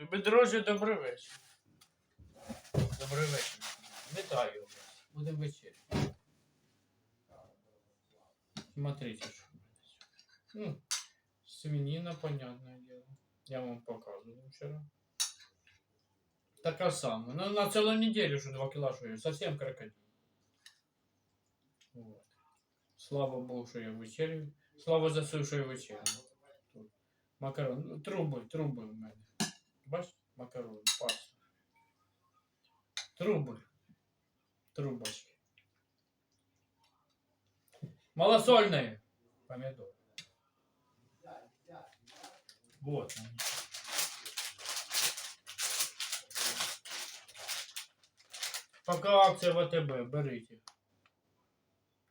Любі друзі, добрий вечір. Добрий вечір. Вітаю вас. Будемо вечеряти. Смотрите, що. Ну, свинина, понятное дело. Я вам показывал вчера. Така сама. Ну, на целую неделю уже 2 кила жую. Совсем крокодил. Вот. Слава Богу, що я вечерю. Слава за все, що я вечерю. Макарон. Ну, Труби, труби в мене. Бачиш? Макарони, паста. Труби. Трубочки. Малосольные. Помидор. Вот они. Пока акция ВТБ, берите.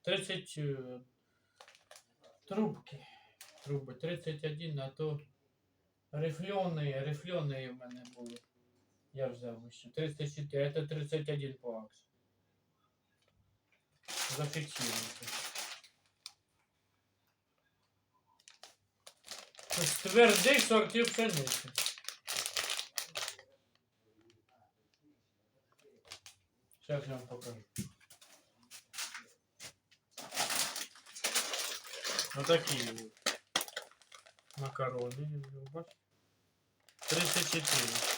30 э, трубки. Труби 31, а то рифленые, рифленые в мене були. Я взяв ще 34, это 31 по акції. Зафіксируйте. З твердих сортів пшениці. Сейчас я вам покажу. Вот такие вот Макароны. бачите? 34.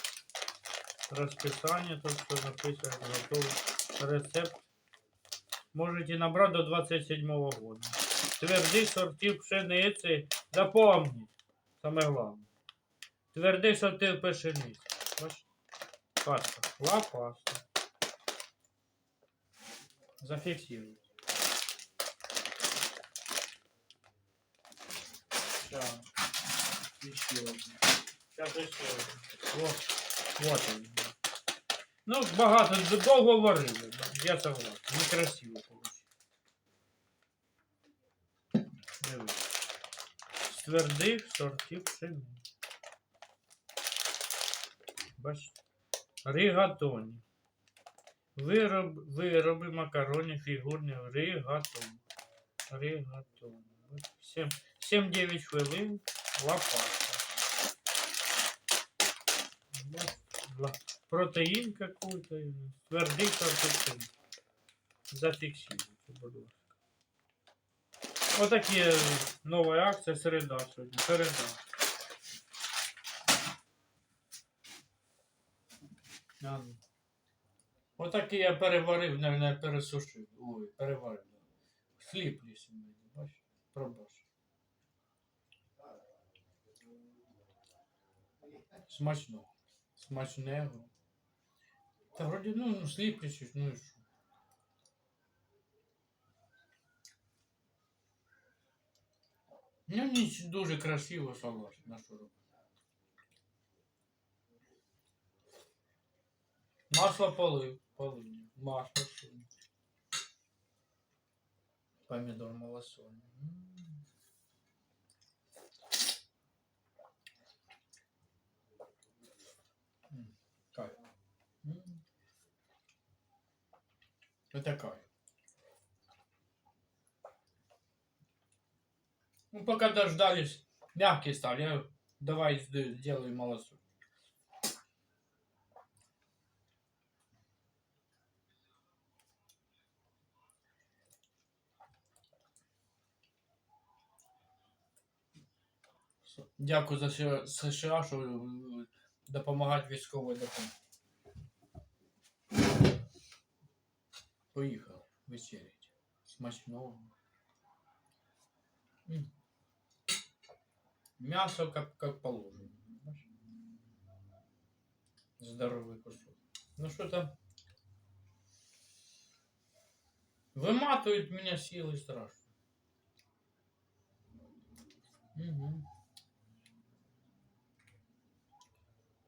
Расписание, тут все написано, готовый рецепт. Можете набрать до 27 года. Твердих сортів пшениці. Запомніть. Саме головне. Твердих сортів пшениці. Бачите? Паста. Ла паста. Зафиксируйте. Сейчас. Еще одна. Сейчас еще. Вот. Вот он. Ну, багато довго варили. Я согласен. Некрасиво получилось. Дивись. З твердих сортів пшениці. Бачите? Ригатоні. Вироб, вироби макарони фігурні ригатон. Ригатон. 7-9 хвилин. Лопатка. Протеїн какой-то. Твердий картофель. Зафіксуйте, будь ласка. Отакі нова акція середа сьогодні. Середа. Ну. Отакий я переварив, не, пересушив. Ой, переварив. ліс мене, бачиш? Пробач. Смачно. Смачного. Та вроді, ну, ну сліплячись, ну і що. Ну, ніч дуже красиво, согласен, на що робити. Масло полив, полив, масло сунь. Помидор малосольный. Это кайф. Ну, пока дождались, мягкий стал. Я давай сд- сделаю малосоль. Дякую за США, що допомагають військової допомоги. Поїхали вечерять. Смачного. М. Мясо как, как положено. Здоровый кусок. Ну что там? Выматывает меня силой страшно. Угу.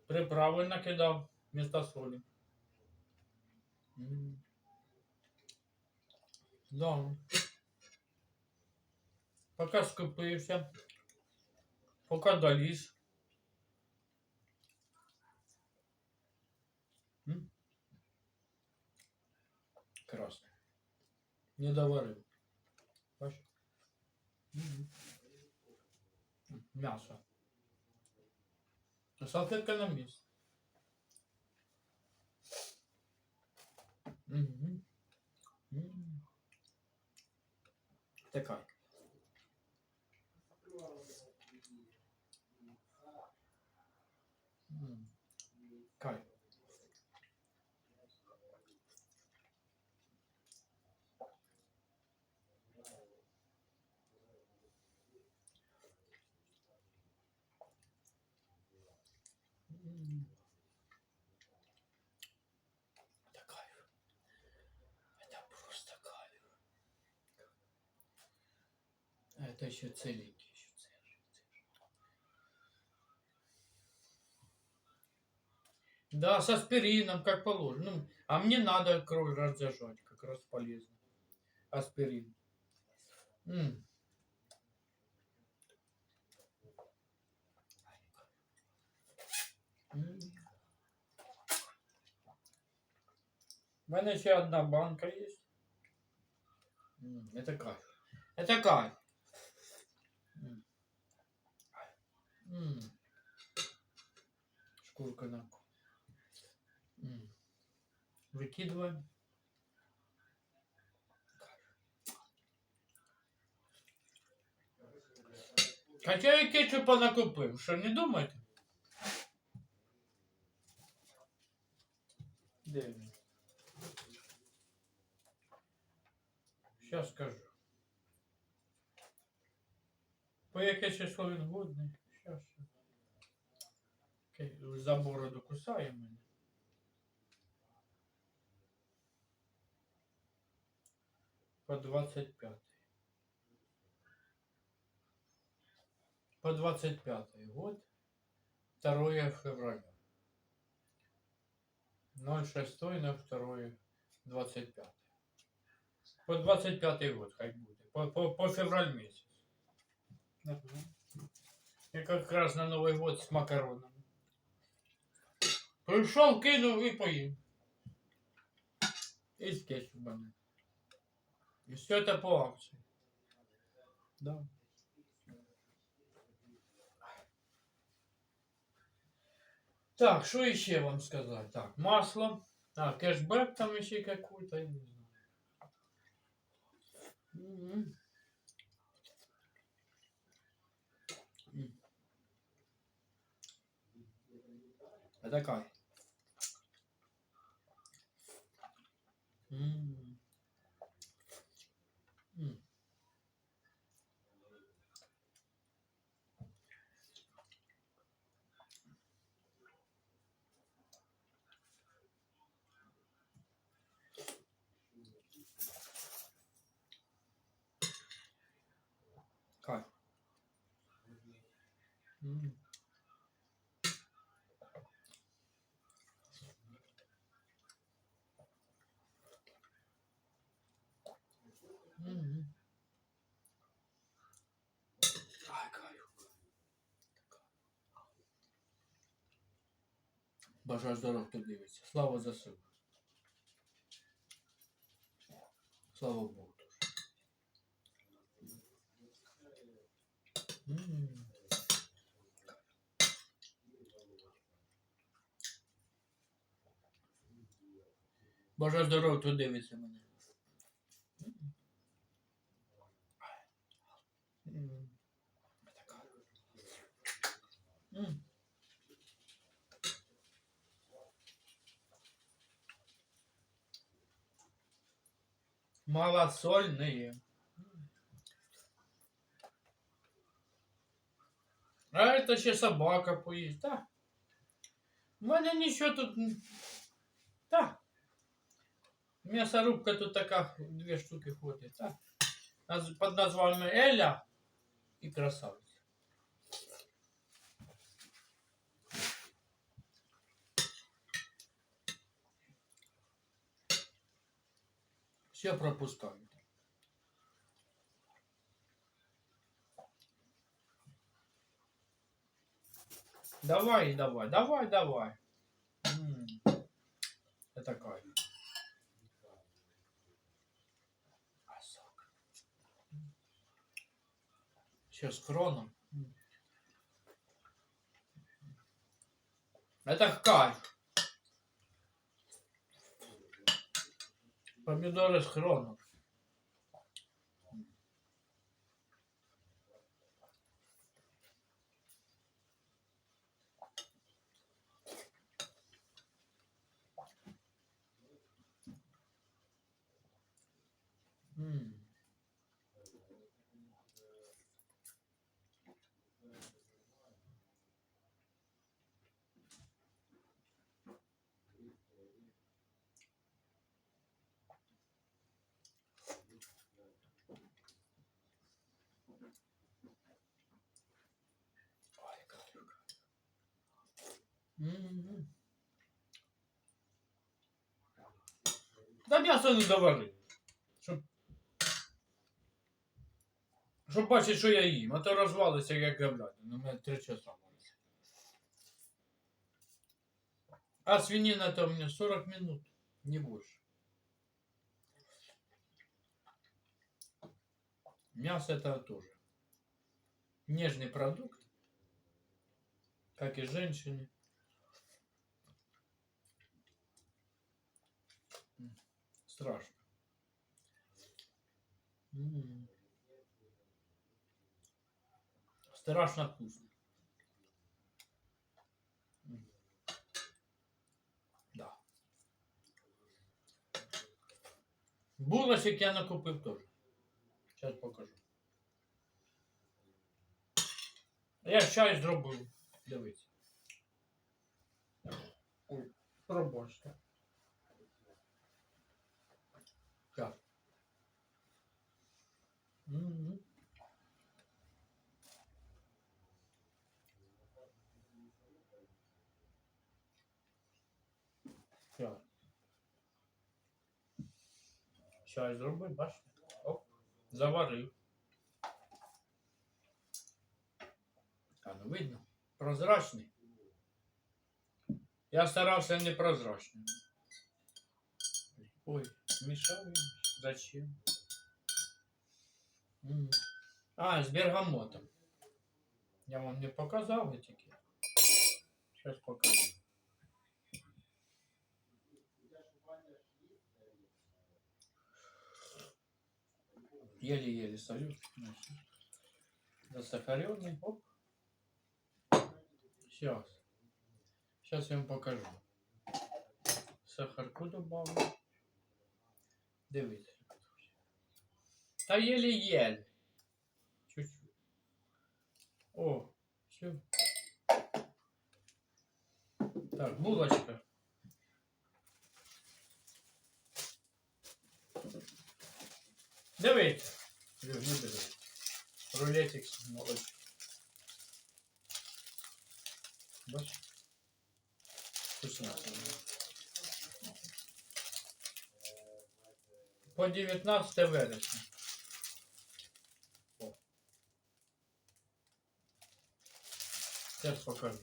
Приправи накидав вместо соли. М. Да. Пока скупаешься, пока дались. Красный. Не доварил. Мясо. Салфетка нам есть. Угу. Tekay. Это еще целенький. Еще целый. Да, с аспирином, как положено. Ну, а мне надо кровь разжижать, как раз полезно. Аспирин. М. У мене ще одна банка. М, Это кайф. Это кайф. М. Шкурка на. М. Выкидываем. Хоча я кетчупа накупив, що не думаєте? Де він? Сейчас скажу. По яке число він годний? Сейчас. За бороду кусає мене. По 25. По 25 год. 2 февраля. 06 на 2 25. По 25 год хай буде. По, по, по февраль месяц. Я как раз на Новый год с макаронами. Пришел, кинул и поел. И с кетчупом. И все это по акции. Да. Так, что еще вам сказать? Так, масло. А, кэшбэк там еще какой-то, я не знаю. Мгм. 来再改。嗯。Мгм. Ай, кайф. Бажаю здоров, хто дивиться. Слава ЗСУ. Слава Богу. М. Бажаю здоров, хто дивиться мене. Малосольные. А это ще собака поїсть, так. У мене нічого тут. н- Так. М'ясорубка тут така, дві штуки ходить, так. Наз- Під названням Еля і красавиця. Все пропускають. Давай, давай, давай, давай. М, Это кайф. А, сок. Сейчас хроном. М. Это кайф. Помідори з хрону. М'ясо не довари. Щоб... Щоб бачити, що я їм, а то розвалиться, як говядина. Ну, мене три часа вариться. А свинина то у меня 40 минут, не больше. Мясо это тоже нежный продукт, как и женщины. Страшно. М. Страшно вкусно. М. Да. Булочек я накупив теж. Сейчас покажу. Я чай зробив. Дивіться. Ой, пробачте. Так. Мгм. Так. Чай зробив, бачите? Оп, заварив. А ну видно, прозрачний. Я старався не прозрачним. Ой, мішаю. Зачем? А, з бергамотом. Я вам не показав тільки. Зараз покажу. Еле-еле солю. Засахаренный. Оп. Сейчас. Сейчас я вам покажу. Сахарку добавлю. Дивіться. Та єле-єле. Чуть-чуть. О, все. Так, булочка. Дивіться. Рулетик з молочком. Бачиш? Вкуснятина. По 19 вересня. Сейчас покажу.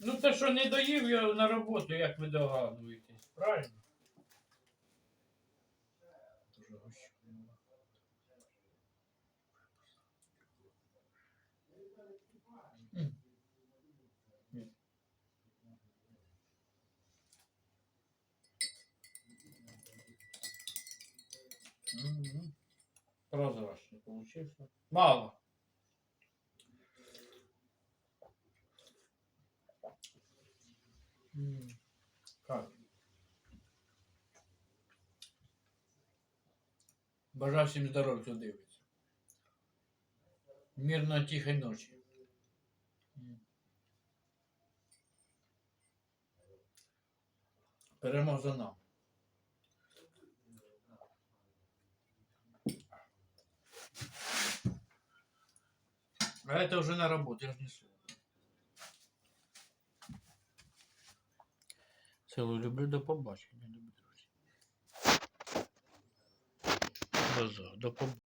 Ну те, що не доїв я на роботу, як ви догадуєтесь, правильно? Получился. Мало. Как? Бажаю всім здоров'я, хто дивиться. Мирно тихої ночі. Перемог за нами. А это уже на работу, я ж несу. Цілу люблю до побачення, любі друзі. Базар, до побачення.